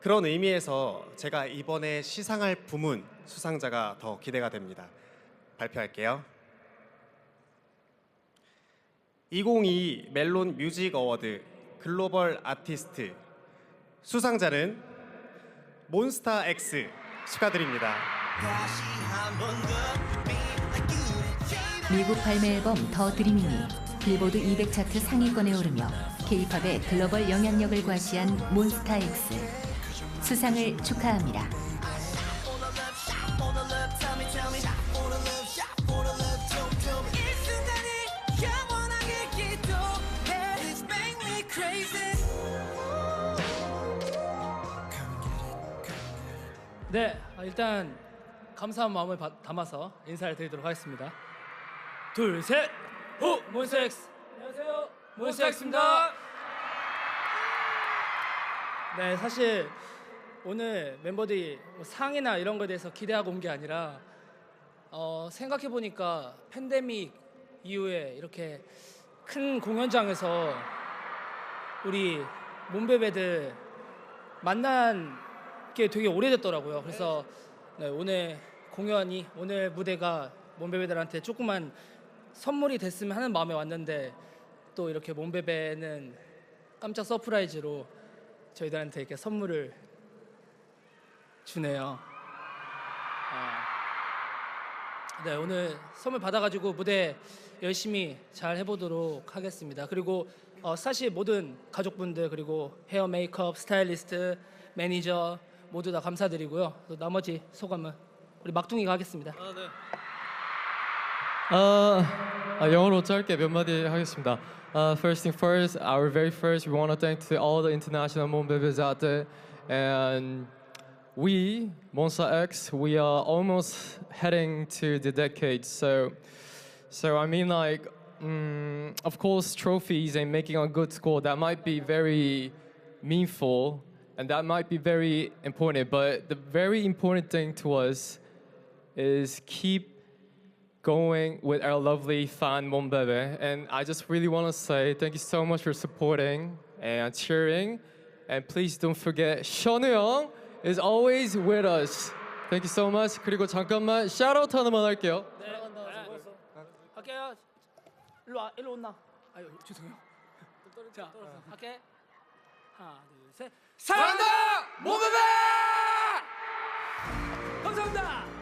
그런 의미에서 제가 이번에 시상할 부문 수상자가 더 기대가 됩니다. 발표할게요. 2022 멜론 뮤직 어워드 글로벌 아티스트 수상자는 몬스타 X 축하드립니다. 미국 발매 앨범 더 드리밍이 빌보드 200 차트 상위권에 오르며 K-팝의 글로벌 영향력을 과시한 몬스타 X 수상을 축하합니다. 네, 아, 일단 감사한 마음을 바- 담아서 인사를 드리도록 하겠습니다. 둘, 셋, 호! 몬스엑스! 안녕하세요, 몬스엑스입니다. 네, 사실 오늘 멤버들이 뭐 상이나 이런 거에 대해서 기대하고 온 게 아니라 어, 생각해 보니까 팬데믹 이후에 이렇게 큰 공연장에서 우리 몬베베들 만난 게 되게 오래됐더라고요. 그래서 네, 오늘 공연이 오늘 무대가 몬베베들한테 조그만 선물이 됐으면 하는 마음에 왔는데 또 이렇게 몬베베는 깜짝 서프라이즈로 저희들한테 이렇게 선물을 주네요. 아, 네 오늘 선물 받아가지고 무대 열심히 잘 해보도록 하겠습니다. 그리고 어, 사실 모든 가족분들 그리고 헤어 메이크업 스타일리스트 매니저 모두 다 감사드리고요. 또 나머지 소감은 우리 막둥이가 하겠습니다. 아, 아, 영어로 짧게 몇 마디 하겠습니다. Uh, first thing first, our very first, we want to thank to all the international Moon babies out there, and we, Monster X, we are almost heading to the decade. So, so I mean, like, mm, of course, trophies and making a good score that might be very meaningful, and that might be very important. But the very important thing to us is keep going with our lovely fan Monbebe. And I just really want to say thank you so much for supporting and cheering. And please don't forget, Shonu Young is always with us. Thank you so much. 그리고 잠깐만 샤우트 하나만 할게요. 할게요. 일로 와, 일로 온나. 아유 죄송해요. 자, 할게. 하나, 둘, 셋. 사랑한다, 모베베. 감사합니다.